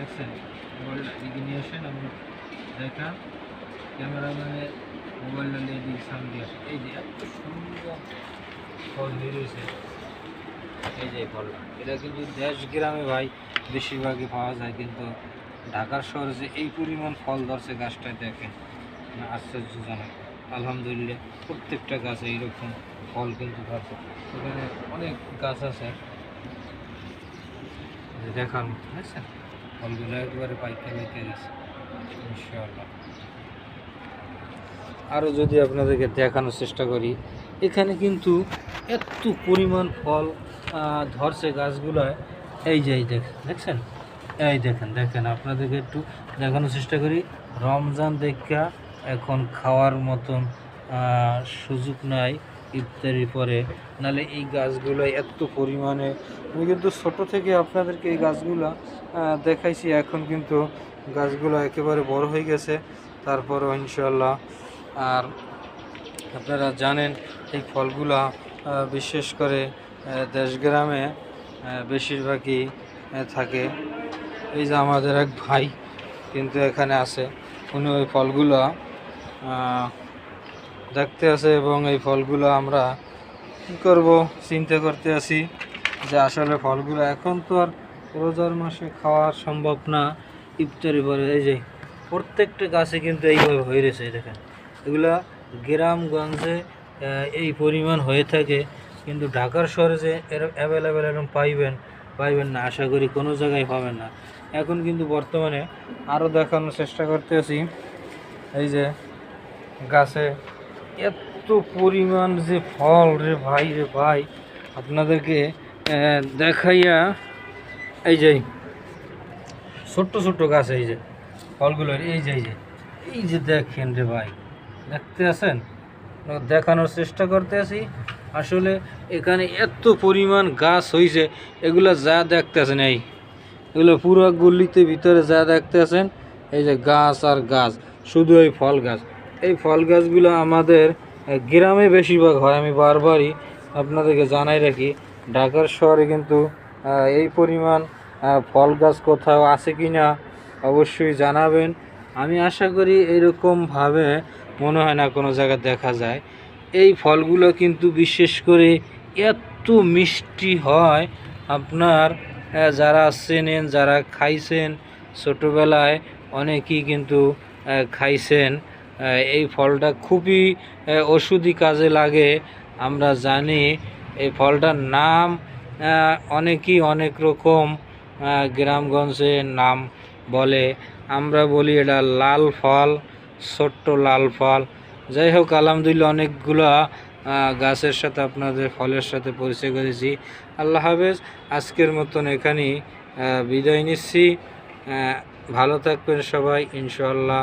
দেখছেন মোবাইলটা এদিকে নিয়ে আসেন আমি দেখান ক্যামেরাম্যানে মোবাইলটা নিয়ে দিই সামনে আসে এই যে এত সুন্দর ফল বেরিয়েছে এই যে ফলটা এটা কিন্তু দেশ গ্রামে ভাই, বেশিরভাগই পাওয়া যায়, কিন্তু ঢাকার শহরে যে এই পরিমাণ ফল ধরছে গাছটা দেখেন মানে আশ্চর্যজনক। আলহামদুলিল্লাহ, প্রত্যেকটা গাছে এইরকম ফল কিন্তু ধরছে। এখানে অনেক গাছ আছে। দেখার মতো ফলগুলো একবারে পাইকা পাইকা গেছে আরও যদি আপনাদেরকে দেখানোর চেষ্টা করি, এখানে কিন্তু এত পরিমাণ ফল ধরছে গাছগুলোয়। এই যে, এই দেখেন, দেখছেন? এই দেখেন দেখেন, আপনাদেরকে একটু দেখানোর চেষ্টা করি। রমজান দেখা এখন খাওয়ার মতন সুযোগ নাই। ইফতারির পরে, নালে এই গাছগুলো এত পরিমাণে, আমি কিন্তু ছোট থেকে আপনাদেরকে এই গাছগুলো দেখাইছি, এখন কিন্তু গাছগুলো একেবারে বড় হয়ে গেছে। তারপরও ইনশাল্লাহ আর আপনারা জানেন, এই ফলগুলা বিশেষ করে দেশগ্রামে বেশিরভাগই থাকে। এই যে আমাদের এক ভাই কিন্তু এখানে আছে, উনি ওই ফলগুলো দেখতে আছে এবং এই ফলগুলো আমরা কী করব, চিন্তা করতে আছি যে আসলে ফলগুলো এখন তো আর রোজার মাসে খাওয়া সম্ভব না, ইফতারি পরে। এই যে, প্রত্যেকটা গাছে কিন্তু এইভাবে হয়ে রয়েছে দেখেন। এগুলা গ্রামগঞ্জে এই পরিমাণ হয়ে থাকে, কিন্তু ঢাকার শহরে যে এর অ্যাভেলেবেল এরকম পাইবেন পাইবেন না, আশা করি কোনো জায়গায় পাবেন না। এখন কিন্তু বর্তমানে আরও দেখানোর চেষ্টা করতে আছি। এই যে, গাছে এত পরিমাণ যে ফল রে ভাই রে ভাই, আপনাদেরকে দেখাইয়া, এই যে, ছোট্ট ছোট্ট গাছ এই যে, ফলগুলো, এই যে এই যে এই যে দেখেন রে ভাই, দেখতে আছেন? দেখানোর চেষ্টা করতে আছি। আসলে এখানে এত পরিমাণ গাছ হয়েছে এগুলো যা দেখতে আছেন, এই, এগুলো পুরো গল্লিতে ভিতরে যা দেখতে আছেন, এই যে গাছ আর গাছ, শুধু এই ফল গাছ। এই ফল গাছগুলো আমাদের গ্রামে বেশিরভাগ হয়, আমি বারবারই আপনাদেরকে জানাই রাখি। ঢাকার শহরে কিন্তু এই পরিমাণ ফল গাছ কোথাও আছে কি না অবশ্যই জানাবেন। আমি আশা করি এইরকমভাবে মনে হয় না কোনো জায়গায় দেখা যায়। এই ফলগুলো কিন্তু বিশেষ করে এত মিষ্টি হয়, আপনার যারা চেনেন, যারা খাইছেন, ছোটোবেলায় অনেকেই কিন্তু খাইছেন। এই ফলটা খুবই ওষুধি কাজে লাগে। আমরা জানি এই ফলটার নাম অনেকই অনেক রকম গ্রামগঞ্জে নাম বলে। আমরা বলি এটা লাল ফল, ছোট্ট লাল ফল। যাই হোক, আলহামদুলিল্লাহ অনেকগুলো গাছের সাথে আপনাদের ফলের সাথে পরিচয় করেছি। আল্লাহ হাফেজ, আজকের মতন এখানেই বিদায় নিচ্ছি। ভালো থাকবেন সবাই ইনশাল্লাহ